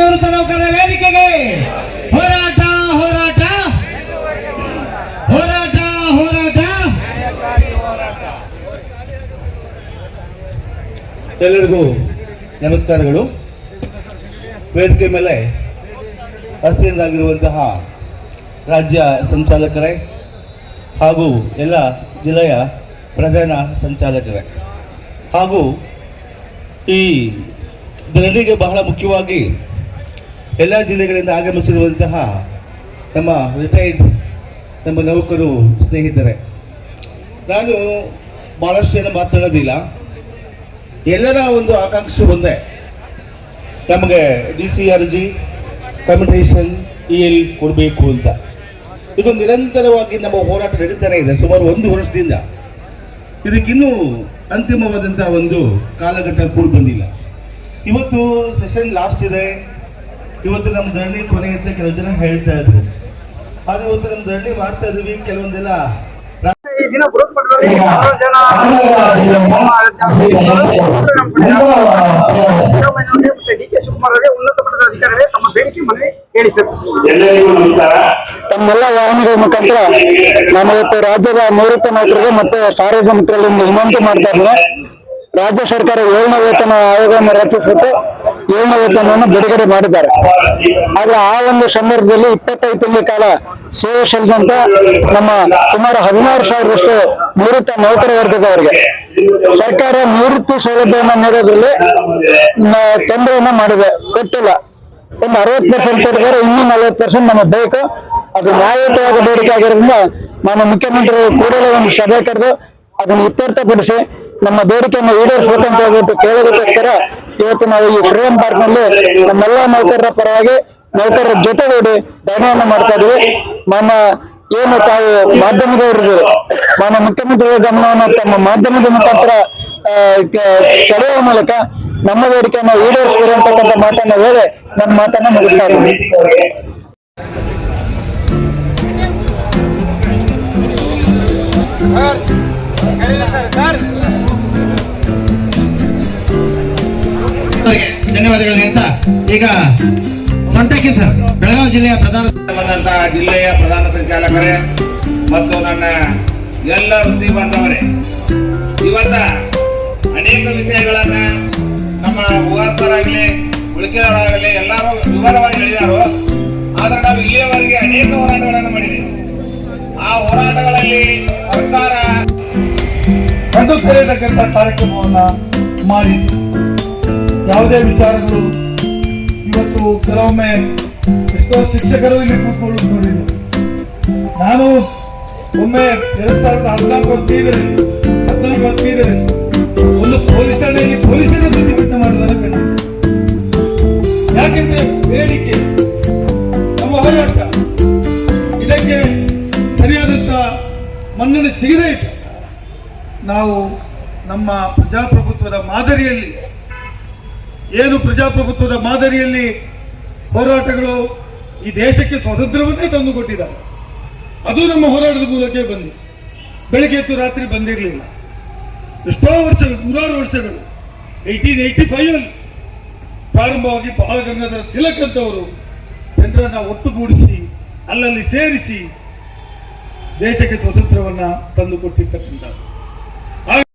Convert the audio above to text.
ಬೆಂಗಳೂರು ತಾಲೂಕರ ವೇದಿಕೆಗೆ ಹೋರಾಟ ಹೋರಾಟ. ಹೋರಾಟ ಹೋರಾಟ. ಎಲ್ಲರಿಗೂ ನಮಸ್ಕಾರಗಳು. ವೇದಿಕೆ ಮೇಲೆ ಹಸಿರಾಗಿರುವಂತಹ ರಾಜ್ಯ ಸಂಚಾಲಕರೇ ಹಾಗೂ ಎಲ್ಲ ಜಿಲ್ಲೆಯ ಪ್ರಧಾನ ಸಂಚಾಲಕರೇ. ಹಾಗೂ ಈ ಧರಣಿಗೆ ಬಹಳ ಮುಖ್ಯವಾಗಿ ಎಲ್ಲ ಜಿಲ್ಲೆಗಳಿಂದ ಆಗಮಿಸಿರುವಂತಹ ನಮ್ಮ ರಿಟೈರ್ಡ್ ನಮ್ಮ ನೌಕರು ಸ್ನೇಹಿತರೆ, ನಾನು ಭಾಳಷ್ಟು ಜನ ಮಾತಾಡೋದಿಲ್ಲ. ಎಲ್ಲರ ಒಂದು ಆಕಾಂಕ್ಷೆ ಒಂದೇ. ನಮಗೆ D C R G communication E L ಕೊಡಬೇಕು ಅಂತ. ಇದು ನಿರಂತರವಾಗಿ ನಮ್ಮ ಹೋರಾಟ ನಡೀತಾನೆ ಇದೆ, ಸುಮಾರು ಒಂದು ವರ್ಷದಿಂದ. ಇದಕ್ಕಿನ್ನೂ ಅಂತಿಮವಾದಂಥ ಒಂದು ಕಾಲಘಟ್ಟ ಕೂಡ ಬಂದಿಲ್ಲ. ಇವತ್ತು ಸೆಷನ್ ಲಾಸ್ಟ್ ಇದೆ. ಇವತ್ತು ನಮ್ಮ ಧರಣಿ ಕೊನೆಗೆ ಅಂತ ಕೆಲವು ಜನ ಹೇಳ್ತಾ ಇದ್ರು. ಆದ್ರೆ ಇವತ್ತು ನಮ್ಮ ಧರಣಿ ಮಾಡ್ತಾ ಇದೀವಿ ಕೆಲವೊಂದೆಲ್ಲ ಈ ದಿನ ಬೃಹತ್ ಮತ್ತೆ ಡಿ ಕೆ ಶಿವಕುಮಾರ್ ಉನ್ನತ ಮಟ್ಟದ ಅಧಿಕಾರಿಗಳೇ ತಮ್ಮ ಬೇಡಿಕೆ ಮನವಿ ಹೇಳಿ ಸರ್. ಎಲ್ಲರಿಗೂ ನಮಸ್ಕಾರ. ತಮ್ಮೆಲ್ಲ ವಾಹಿನಿಗಳ ಮುಖಾಂತರ ನಾನು ಇವತ್ತು ರಾಜ್ಯದ ನಿವೃತ್ತ ನೌಕರರಿಗೆ ಮತ್ತೆ ಸಾರ್ವಜನಿಕರಲ್ಲಿ ವಿನಂತಿ ಮಾಡ್ತಾ ಇದ್ದಾರೆ ರಾಜ್ಯ ಸರ್ಕಾರ ಏಳನೇ ವೇತನ ಆಯೋಗವನ್ನು ರಚಿಸಿಬಿಟ್ಟು ಏಳನೇ ವೇತನವನ್ನು ಬಿಡುಗಡೆ ಮಾಡಿದ್ದಾರೆ. ಆದ್ರೆ ಆ ಒಂದು ಸಂದರ್ಭದಲ್ಲಿ ಇಪ್ಪತ್ತೈದು ತಿಂಗಳ ಕಾಲ ಸೇವೆ ಸಲ್ಲಿಸಿದಂತ ನಮ್ಮ ಸುಮಾರು ಹದಿನಾರು ಸಾವಿರದಷ್ಟು ನಿವೃತ್ತ ನೌಕರ ವರ್ಗದವರಿಗೆ ಸರ್ಕಾರ ನಿವೃತ್ತಿ ಸೌಲಭ್ಯವನ್ನು ನೀಡೋದ್ರಲ್ಲಿ ತೊಂದರೆಯನ್ನ ಮಾಡಿದೆ. ಗೊತ್ತಿಲ್ಲ ಒಂದು ಅರವತ್ ಪರ್ಸೆಂಟ್ ಕೊಟ್ಟಿದ್ದಾರೆ. ಇನ್ನೂ ನಲವತ್ತು ಪರ್ಸೆಂಟ್ ನಮಗೆ ಬೇಕು. ಅದು ನ್ಯಾಯಯುತವಾದ ಬೇಡಿಕೆ ಆಗಿರೋದ್ರಿಂದ ನಾನು ಮುಖ್ಯಮಂತ್ರಿ ಕೂಡಲೇ ಒಂದು ಸಭೆ ಕರೆದು ಅದನ್ನು ಇತ್ಯರ್ಥಪಡಿಸಿ ನಮ್ಮ ಬೇಡಿಕೆಯನ್ನು ಈಡೇರಿಸಬೇಕಂತ ಹೇಳ್ಬಿಟ್ಟು ಕೇಳೋದಕ್ಕೋಸ್ಕರ ಇವತ್ತು ನಾವು ಈ ಫ್ರೀಡಂ ಪಾರ್ಕ್ನಲ್ಲಿ ನಮ್ಮೆಲ್ಲಾ ನೌಕರರ ಪರವಾಗಿ ನೌಕರರ ಜೊತೆಗೂಡಿ ಧರಣಿಯನ್ನು ಮಾಡ್ತಾ ಇದೀವಿ. ನಮ್ಮ ಏನು ತಾವು ಮಾಧ್ಯಮದವರು ಮಾನ ಮುಖ್ಯಮಂತ್ರಿಗಳ ಗಮನವನ್ನು ತಮ್ಮ ಮಾಧ್ಯಮದ ಮುಖಾಂತರ ಸೆಳೆಯುವ ಮೂಲಕ ನಮ್ಮ ಬೇಡಿಕೆಯನ್ನು ಈಡೇರಿಸಿರುವಂತಕ್ಕಂಥ ಮಾತನ್ನ ಹೇಳಿ ನಮ್ಮ ಮಾತನ್ನ ಮುಗಿಸ್ತಾ ಇದ್ದೀನಿ. ಧನ್ಯವಾದಗಳು ಹೇಳ್ತಾ ಈಗ ಸೊಂಟಕ್ಕೆ ಸರ್ ಬೆಳಗಾವಿ ಜಿಲ್ಲೆಯ ಪ್ರಧಾನ ಬಂದಂತಹ ಜಿಲ್ಲೆಯ ಪ್ರಧಾನ ಸಂಚಾಲಕರೇ ಮತ್ತು ನನ್ನ ಎಲ್ಲ ವೃತ್ತಿ ಬಾಂಧವರೇ ಇವತ್ತ ಅನೇಕ ವಿಷಯಗಳನ್ನ ನಮ್ಮ ಉವಾಸರಾಗಲಿ ಉಳಿಕೆಯವರಾಗಲಿ ಎಲ್ಲರೂ ವಿವರವಾಗಿ ಹೇಳಿದಾರು. ಆದ್ರೆ ನಾವು ಇಲ್ಲಿಯವರೆಗೆ ಅನೇಕ ಹೋರಾಟಗಳನ್ನು ಮಾಡಿದ್ದೀವಿ ಆ ಹೋರಾಟಗಳಲ್ಲಿ ಸರ್ಕಾರ ಕಂಡು ತೆರೆಯತಕ್ಕಂಥ ಕಾರ್ಯಕ್ರಮವನ್ನ ಮಾಡಿ. ಯಾವುದೇ ವಿಚಾರಗಳು ಇವತ್ತು ಕೆಲವೊಮ್ಮೆ ಎಷ್ಟೋ ಶಿಕ್ಷಕರು ಇಲ್ಲಿ ಕೂತ್ಕೊಳ್ಳೋದು ನಾನು ಒಮ್ಮೆ ಎರಡ್ ಸಾವಿರದ ಹದಿನಾಲ್ಕು ಹದಿನೈದರಲ್ಲಿ, ಹದಿನಾಲ್ಕು ಒಂದು ಪೊಲೀಸ್ ಠಾಣೆಯಲ್ಲಿ ಪೊಲೀಸರ ಪ್ರತಿಭಟನೆ ಮಾಡೋದನ್ನ ಕಂಡಿದ್ದೆ ಯಾಕೆಂದ್ರೆ ಬೇಡಿಕೆ, ನಮ್ಮ ಹೋರಾಟ, ಇದಕ್ಕೆ ಸರಿಯಾದಂತ ಮನ್ನಣೆ ಸಿಗದೇ ಇತ್ತು ನಾವು ನಮ್ಮ ಪ್ರಜಾಪ್ರಭುತ್ವದ ಮಾದರಿಯಲ್ಲಿ ಏನು ಪ್ರಜಾಪ್ರಭುತ್ವದ ಮಾದರಿಯಲ್ಲಿ ಹೋರಾಟಗಳು ಈ ದೇಶಕ್ಕೆ ಸ್ವಾತಂತ್ರ್ಯವನ್ನೇ ತಂದು ಕೊಟ್ಟಿದ್ದಾರೆ ಅದು ನಮ್ಮ ಹೋರಾಟದ ಮೂಲಕ ಬಂದಿದೆ. ಬೆಳಿಗ್ಗೆ ಎದ್ದು ರಾತ್ರಿ ಬಂದಿರಲಿಲ್ಲ. ಎಷ್ಟೋ ವರ್ಷಗಳು, ನೂರಾರು ವರ್ಷಗಳು ಏಯ್ಟೀನ್ ಏಯ್ಟಿ ಫೈವ್ ಅಲ್ಲಿ ಪ್ರಾರಂಭವಾಗಿ ಬಾಲ ಗಂಗಾಧರ ತಿಲಕ್ ಅಂತವರು ಚಂದ್ರನ ಒಟ್ಟುಗೂಡಿಸಿ, ಅಲ್ಲಲ್ಲಿ ಸೇರಿಸಿ ದೇಶಕ್ಕೆ ಸ್ವಾತಂತ್ರ್ಯವನ್ನ ತಂದು ಕೊಟ್ಟಿರ್ತಕ್ಕಂಥದ್ದು